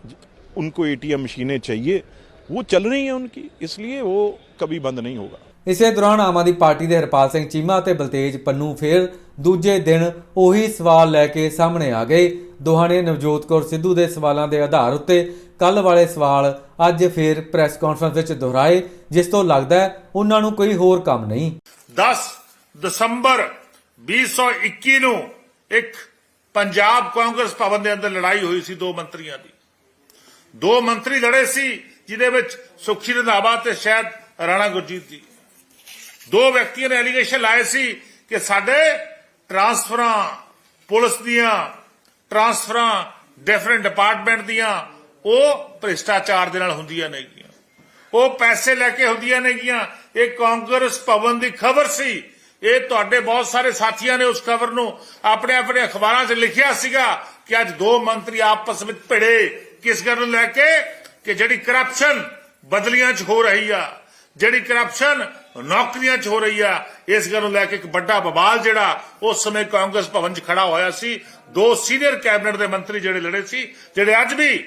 Speaker 7: उनको एटीएम मशीनें चाहिए वो चल रही हैं उनकी इसलिए वो कभी बंद नहीं होगा।
Speaker 4: ਇਸੇ ਦੌਰਾਨ ਆਮ ਆਦਮੀ ਪਾਰਟੀ ਦੇ ਹਰਪਾਲ ਸਿੰਘ ਚੀਮਾ ਅਤੇ ਬਲਤੇਜ ਪੰਨੂ ਫੇਰ ਦੂਜੇ ਦਿਨ ਉਹੀ ਸਵਾਲ ਲੈ ਕੇ ਸਾਹਮਣੇ ਆ ਗਏ। ਦੋਹਾਂ ਨੇ ਨਵਜੋਤ ਕੌਰ ਸਿੱਧੂ ਦੇ ਸਵਾਲਾਂ ਦੇ ਆਧਾਰ ਉੱਤੇ ਕੱਲ ਵਾਲੇ ਸਵਾਲ ਅੱਜ ਫੇਰ ਪ੍ਰੈਸ ਕਾਨਫਰੰਸ ਵਿੱਚ ਦੁਹਰਾਏ, ਜਿਸ ਤੋਂ ਲੱਗਦਾ ਹੈ ਉਹਨਾਂ ਨੂੰ ਕੋਈ ਹੋਰ ਕੰਮ ਨਹੀਂ।
Speaker 8: 10 ਦਸੰਬਰ 2021 ਨੂੰ ਇੱਕ ਪੰਜਾਬ ਕਾਂਗਰਸ ਭਵਨ ਦੇ ਅੰਦਰ ਲੜਾਈ ਹੋਈ ਸੀ ਦੋ ਮੰਤਰੀਆਂ ਦੀ। ਦੋ ਮੰਤਰੀ ਲੜੇ ਸੀ, ਜਿਹਦੇ ਵਿੱਚ ਸੁਖੀ ਰੰਧਾਵਾ ਤੇ ਸ਼ਾਇਦ ਰਾਣਾ ਗੁਰਜੀਤ ਜੀ। ਦੋ ਵਿਅਕਤੀਆਂ ਨੇ ਐਲੀਗੇਸ਼ਨ ਲਾਏ ਸੀ ਕਿ ਸਾਡੇ ਟਰਾਂਸਫਰਾਂ, ਪੁਲਿਸ ਦੀਆਂ ਟਰਾਂਸਫਰਾਂ ਡਿਫਰੈਂਟ ਡਿਪਾਰਟਮੈਂਟ ਦੀਆਂ, ਉਹ ਭ੍ਰਿਸ਼ਟਾਚਾਰ ਦੇ ਨਾਲ ਹੁੰਦੀਆਂ ਨੇਗੀਆਂ ਉਹ ਪੈਸੇ ਲੈ ਕੇ ਹੁੰਦੀਆਂ ਨੇਗੀਆਂ ਇਹ ਕਾਂਗਰਸ ਭਵਨ ਦੀ ਖਬਰ ਸੀ। ਇਹ ਤੁਹਾਡੇ ਬਹੁਤ ਸਾਰੇ ਸਾਥੀਆਂ ਨੇ ਉਸ ਖਬਰ ਨੂੰ ਆਪਣੇ ਆਪਣੇ ਅਖਬਾਰਾਂ 'ਚ ਲਿਖਿਆ ਸੀਗਾ ਕਿ ਅੱਜ ਦੋ ਮੰਤਰੀ ਆਪਸ ਵਿੱਚ ਭਿੜੇ। ਕਿਸ ਗੱਲ ਨੂੰ ਲੈ ਕੇ? ਕਿ ਜਿਹੜੀ ਕਰਪਸ਼ਨ ਬਦਲੀਆਂ 'ਚ ਹੋ ਰਹੀ ਆ। ਜਿਹੜੀ ਕਰਪਸ਼ਨ ਨੌਕਰੀਆਂ 'ਚ ਹੋ ਰਹੀ ਆ। ਇਸ ਗੱਲ ਨੂੰ ਲੈ ਕੇ ਇੱਕ ਵੱਡਾ ਬਵਾਲ ਜਿਹੜਾ, ਉਸ ਸਮੇਂ ਕਾਂਗਰਸ ਭਵਨ 'ਚ ਖੜਾ ਹੋਇਆ ਸੀ। ਦੋ ਸੀਨੀਅਰ ਕੈਬਨਿਟ ਦੇ ਮੰਤਰੀ ਜਿਹੜੇ ਲੜੇ ਸੀ, ਜਿਹੜੇ ਅੱਜ ਵੀ,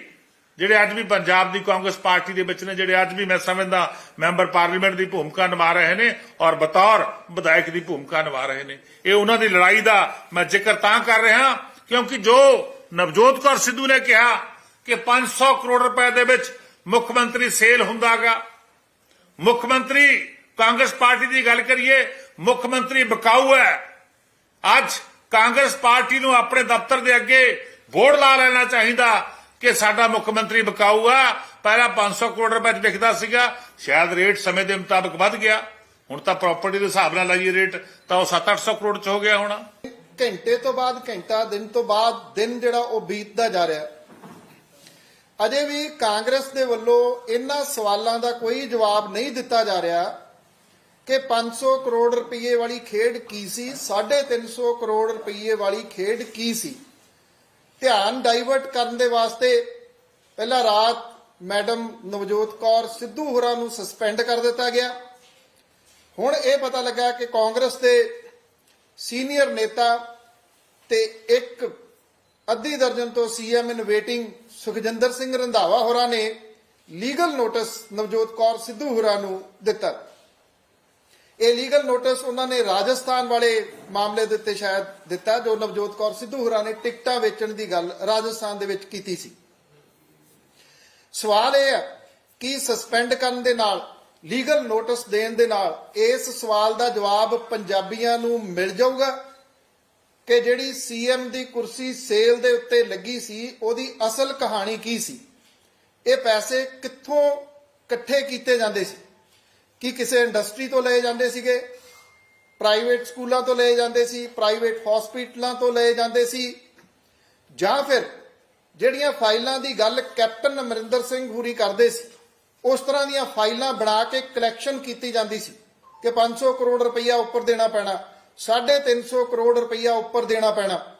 Speaker 8: ਜਿਹੜੇ ਅੱਜ ਵੀ ਪੰਜਾਬ ਦੀ ਕਾਂਗਰਸ ਪਾਰਟੀ ਦੇ ਵਿੱਚ ਨੇ, ਜਿਹੜੇ ਅੱਜ ਵੀ ਮੈਂ ਸਮਝਦਾ ਮੈਂਬਰ ਪਾਰਲੀਮੈਂਟ ਦੀ ਭੂਮਿਕਾ ਨਿਭਾ ਰਹੇ ਨੇ ਔਰ ਬਤੌਰ ਵਿਧਾਇਕ ਦੀ ਭੂਮਿਕਾ ਨਿਭਾ ਰਹੇ ਨੇ। ਇਹ ਉਹਨਾਂ ਦੀ ਲੜਾਈ ਦਾ ਮੈਂ ਜ਼ਿਕਰ ਤਾਂ ਕਰ ਰਿਹਾ, ਕਿਉਂਕਿ ਜੋ ਨਵਜੋਤ ਕੌਰ ਸਿੱਧੂ ਨੇ ਕਿਹਾ ਕਿ 500 ਕਰੋੜ ਰੁਪਏ ਦੇ ਵਿੱਚ ਮੁੱਖ ਮੰਤਰੀ ਸੇਲ ਹੁੰਦਾਗਾ। ਮੁੱਖ ਮੰਤਰੀ ਕਾਂਗਰਸ ਪਾਰਟੀ ਦੀ ਗੱਲ ਕਰੀਏ, ਮੁੱਖ ਮੰਤਰੀ ਬਕਾਊ ਹੈ। ਅੱਜ ਕਾਂਗਰਸ ਪਾਰਟੀ ਨੂੰ ਆਪਣੇ ਦਫ਼ਤਰ ਦੇ ਅੱਗੇ ਬੋਰਡ ਲਾ ਲੈਣਾ ਚਾਹੀਦਾ ਕਿ ਸਾਡਾ ਮੁੱਖ ਮੰਤਰੀ ਬਕਾਊ ਆ। ਪਹਿਲਾਂ 500 ਕਰੋੜ ਰੁਪਏ ਚ ਵਿਕਦਾ ਸੀਗਾ, ਸ਼ਾਇਦ ਰੇਟ ਸਮੇਂ ਦੇ ਮੁਤਾਬਕ ਵੱਧ ਗਿਆ। ਹੁਣ ਤਾਂ ਪ੍ਰਾਪਰਟੀ ਦੇ ਹਿਸਾਬ ਨਾਲ ਲਾਈਏ ਰੇਟ, ਤਾਂ ਉਹ 7-800 ਕਰੋੜ ਚ ਹੋ ਗਿਆ ਹੋਣਾ।
Speaker 2: ਘੰਟੇ ਤੋਂ ਬਾਅਦ ਘੰਟਾ, ਦਿਨ ਤੋਂ ਬਾਅਦ ਦਿਨ ਜਿਹੜਾ ਉਹ ਬੀਤਦਾ ਜਾ ਰਿਹਾ। ਅਜੇ ਵੀ ਕਾਂਗਰਸ ਦੇ ਵੱਲੋਂ ਇਹਨਾਂ ਸਵਾਲਾਂ ਦਾ ਕੋਈ ਜਵਾਬ ਨਹੀਂ ਦਿੱਤਾ ਜਾ ਰਿਹਾ। ਕਿ 500 ਕਰੋੜ ਰੁਪਏ ਵਾਲੀ ਖੇਡ ਕੀ ਸੀ? 350 ਕਰੋੜ ਰੁਪਏ ਵਾਲੀ ਖੇਡ ਕੀ ਸੀ? ਧਿਆਨ ਡਾਈਵਰਟ ਕਰਨ ਦੇ ਵਾਸਤੇ ਪਹਿਲਾਂ ਰਾਤ ਮੈਡਮ ਨਵਜੋਤ ਕੌਰ ਸਿੱਧੂ ਹੋਰਾਂ ਨੂੰ ਸਸਪੈਂਡ ਕਰ ਦਿੱਤਾ ਗਿਆ। ਹੁਣ ਇਹ ਪਤਾ ਲੱਗਾ ਕਿ ਕਾਂਗਰਸ ਦੇ ਸੀਨੀਅਰ ਨੇਤਾ ਤੇ ਇੱਕ ਅੱਧੀ ਦਰਜਨ ਤੋਂ CM in waiting Sukhjinder Singh Randhawa ਹੋਰਾਂ ਨੇ ਲੀਗਲ ਨੋਟਿਸ ਨਵਜੋਤ ਕੌਰ ਸਿੱਧੂ ਹੋਰਾਂ ਨੂੰ ਦਿੱਤਾ। ਇਹ ਲੀਗਲ ਨੋਟਿਸ ਉਹਨਾਂ ਨੇ ਰਾਜਸਥਾਨ ਵਾਲੇ ਮਾਮਲੇ ਦੇ ਉੱਤੇ ਸ਼ਾਇਦ ਦਿੱਤਾ ਜੋ ਨਵਜੋਤ ਕੌਰ ਸਿੱਧੂ ਹੋਰਾਂ ਨੇ ਟਿਕਟਾਂ ਵੇਚਣ ਦੀ ਗੱਲ ਰਾਜਸਥਾਨ ਦੇ ਵਿੱਚ ਕੀਤੀ ਸੀ। ਸਵਾਲ ਇਹ ਹੈ ਕਿ ਸਸਪੈਂਡ ਕਰਨ ਦੇ ਨਾਲ ਲੀਗਲ ਨੋਟਿਸ ਦੇਣ ਦੇ ਨਾਲ ਇਸ ਸਵਾਲ ਦਾ ਜਵਾਬ ਪੰਜਾਬੀਆਂ ਨੂੰ ਮਿਲ ਜਾਊਗਾ ਕਿ ਜਿਹੜੀ ਸੀਐਮ ਦੀ ਕੁਰਸੀ ਸੇਲ ਦੇ ਉੱਤੇ ਲੱਗੀ ਸੀ, ਉਹਦੀ ਅਸਲ ਕਹਾਣੀ ਕੀ ਸੀ? ਇਹ ਪੈਸੇ ਕਿੱਥੋਂ ਇਕੱਠੇ ਕੀਤੇ ਜਾਂਦੇ ਸੀ? ਕਿ ਕਿਸੇ ਇੰਡਸਟਰੀ ਤੋਂ ਲਏ ਜਾਂਦੇ ਸੀਗੇ, ਪ੍ਰਾਈਵੇਟ ਸਕੂਲਾਂ ਤੋਂ ਲਏ ਜਾਂਦੇ ਸੀ, ਪ੍ਰਾਈਵੇਟ ਹਸਪੀਟਲਾਂ ਤੋਂ ਲਏ ਜਾਂਦੇ ਸੀ, ਜਾਂ ਫਿਰ ਜਿਹੜੀਆਂ ਫਾਈਲਾਂ ਦੀ ਗੱਲ ਕੈਪਟਨ ਅਮਰਿੰਦਰ ਸਿੰਘ ਹੁਰੀ ਕਰਦੇ ਸੀ, ਉਸ ਤਰ੍ਹਾਂ ਦੀਆਂ ਫਾਈਲਾਂ ਬਣਾ ਕੇ ਕਲੈਕਸ਼ਨ ਕੀਤੀ ਜਾਂਦੀ ਸੀ ਕਿ 500 ਕਰੋੜ ਰੁਪਈਆ ਉੱਪਰ ਦੇਣਾ ਪੈਣਾ 350 ਕਰੋੜ ਰੁਪਈਆ ਉੱਪਰ ਦੇਣਾ ਪੈਣਾ।